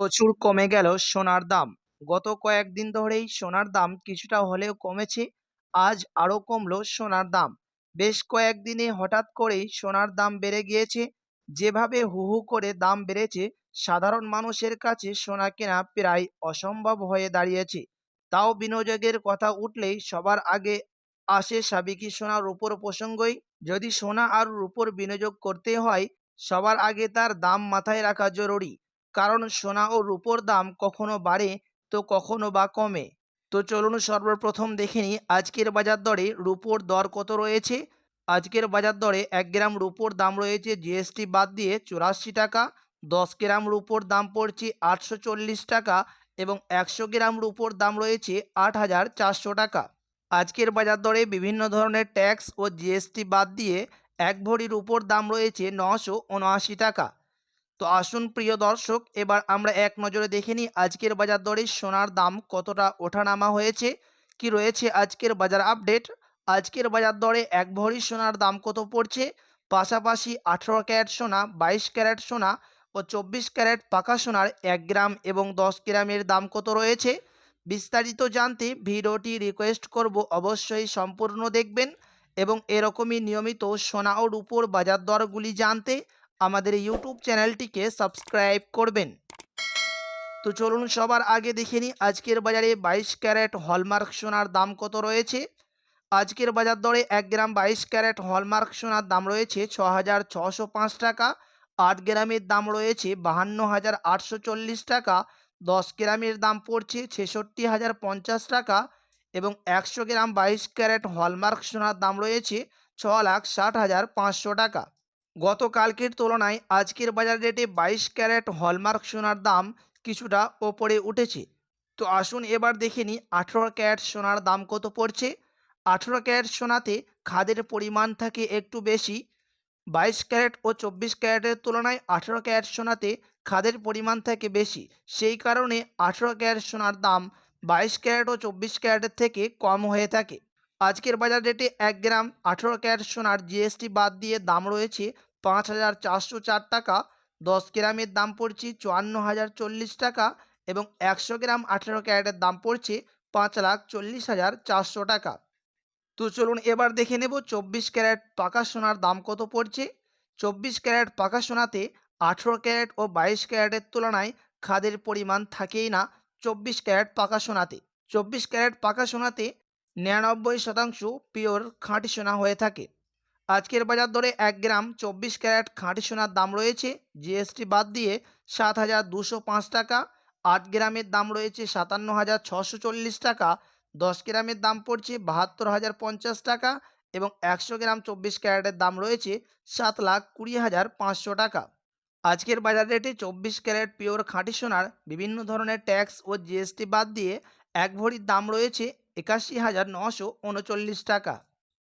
প্রচুর কমে গেল সোনার দাম। গত কয়েকদিন ধরেই সোনার দাম কিছুটা হলেও কমেছে, আজ আরও কমলো সোনার দাম। বেশ কয়েকদিনে হঠাৎ করেই সোনার দাম বেড়ে গিয়েছে, যেভাবে হু হু করে দাম বেড়েছে, সাধারণ মানুষের কাছে সোনা কেনা প্রায় অসম্ভব হয়ে দাঁড়িয়েছে। তাও বিনিয়োগের কথা উঠলেই সবার আগে আসে সাবেকি সোনার উপর প্রসঙ্গই। যদি সোনা আর রূপোর বিনিয়োগ করতে হয়, সবার আগে তার দাম মাথায় রাখা জরুরি। কারণ সোনা ও রূপোর দাম কখনো বাড়ে তো কখনো বা কমে। তো চলুন সর্বপ্রথম দেখে নিই আজকের বাজার দরে রূপোর দর কত রয়েছে। আজকের বাজার দরে এক গ্রাম রূপোর দাম রয়েছে জিএসটি বাদ দিয়ে চুরাশি টাকা, দশ গ্রাম রূপোর দাম পড়ছে আটশো চল্লিশ টাকা এবং একশো গ্রাম রূপোর দাম রয়েছে আট হাজার চারশো টাকা। আজকের বাজার দরে বিভিন্ন ধরনের ট্যাক্স ও জিএসটি বাদ দিয়ে এক ভরির উপর দাম রয়েছে নশো উনআশি টাকা। তো আসুন প্রিয় দর্শক, এবার আমরা এক নজরে দেখে নিই আজকের বাজার দরে সোনার দাম কতটা ওঠানামা হয়েছে, কি রয়েছে আজকের বাজার আপডেট? আজকের বাজার দরে এক ভরি সোনার দাম কত পড়ছে? পাশাপাশি আঠেরো ক্যারেট সোনা, বাইশ ক্যারেট সোনা ও চব্বিশ ক্যারেট পাকা সোনার এক গ্রাম এবং দশ গ্রামের দাম কত রয়েছে? বিস্তারিত জানতে ভিডিওটি রিকোয়েস্ট করব অবশ্যই সম্পূর্ণ দেখবেন এবং এরকমই নিয়মিত সোনা ও রূপোর বাজার দরগুলি জানতে আমাদের ইউটিউব চ্যানেলটিকে সাবস্ক্রাইব করবেন। তো চলুন সবার আগে দেখে নিই, আজকের বাজারে বাইশ ক্যারেট হলমার্ক সোনার দাম কত রয়েছে? আজকের বাজার দরে এক গ্রাম বাইশ ক্যারেট হলমার্ক সোনার দাম রয়েছে ছ হাজার ছশো পাঁচ টাকা, আট গ্রামের দাম রয়েছে বাহান্ন হাজার আটশো চল্লিশ টাকা, দশ গ্রামের দাম পড়ছে ছেষট্টি হাজার পঞ্চাশ টাকা এবং একশো গ্রাম বাইশ ক্যারেট হলমার্ক সোনার দাম রয়েছে ছ লাখ ষাট হাজার পাঁচশো টাকা। গতকালকের তুলনায় আজকের বাজার রেটে বাইশ ক্যারেট হলমার্ক সোনার দাম কিছুটা ওপরে উঠেছে। তো আসুন এবার দেখে নিই আঠেরো ক্যারেট সোনার দাম কত পড়ছে। আঠেরো ক্যারেট সোনাতে খাদের পরিমাণ থাকে একটু বেশি। বাইশ ক্যারেট ও চব্বিশ ক্যারেটের তুলনায় আঠেরো ক্যারেট সোনাতে খাদের পরিমাণ থাকে বেশি। সেই কারণে আঠেরো ক্যারেট সোনার দাম বাইশ ক্যারেট ও চব্বিশ ক্যারেটের থেকে কম হয়ে থাকে। আজকের বাজার রেটে এক গ্রাম আঠেরো ক্যারেট সোনার জিএসটি বাদ দিয়ে দাম রয়েছে পাঁচ হাজার চারশো চার টাকা, দশ গ্রামের দাম পড়ছে চুয়ান্ন হাজার চল্লিশ টাকা এবং একশো গ্রাম আঠেরো ক্যারেটের দাম পড়ছে পাঁচ লাখ চল্লিশ হাজার চারশো টাকা। তো চলুন এবার দেখে নেব চব্বিশ ক্যারেট পাকা সোনার দাম কত পড়ছে। চব্বিশ ক্যারেট পাকা সোনাতে আঠেরো ক্যারেট ও বাইশ ক্যারেটের তুলনায় খাদের পরিমাণ থাকেই না চব্বিশ ক্যারেট পাকা সোনাতে। চব্বিশ ক্যারেট পাকা সোনাতে নিরানব্বই শতাংশ পিওর খাঁটি সোনা হয়ে থাকে। আজকের বাজার দরে এক গ্রাম চব্বিশ ক্যারেট খাঁটি সোনার দাম রয়েছে। জিএসটি বাদ দিয়ে সাত হাজার দুশো পাঁচ টাকা, আট গ্রামের দাম রয়েছে সাতান্ন হাজার ছশো চল্লিশ টাকা, দশ গ্রামের দাম পড়ছে বাহাত্তর হাজার পঞ্চাশ টাকা এবং একশো গ্রাম চব্বিশ ক্যারেটের দাম রয়েছে সাত লাখ কুড়ি হাজার পাঁচশো টাকা। আজকের বাজার রেটে চব্বিশ ক্যারেট পিওর খাঁটি সোনার বিভিন্ন ধরনের ট্যাক্স ও জিএসটি বাদ দিয়ে এক ভরির দাম রয়েছে একাশি হাজার নশো উনচল্লিশ টাকা।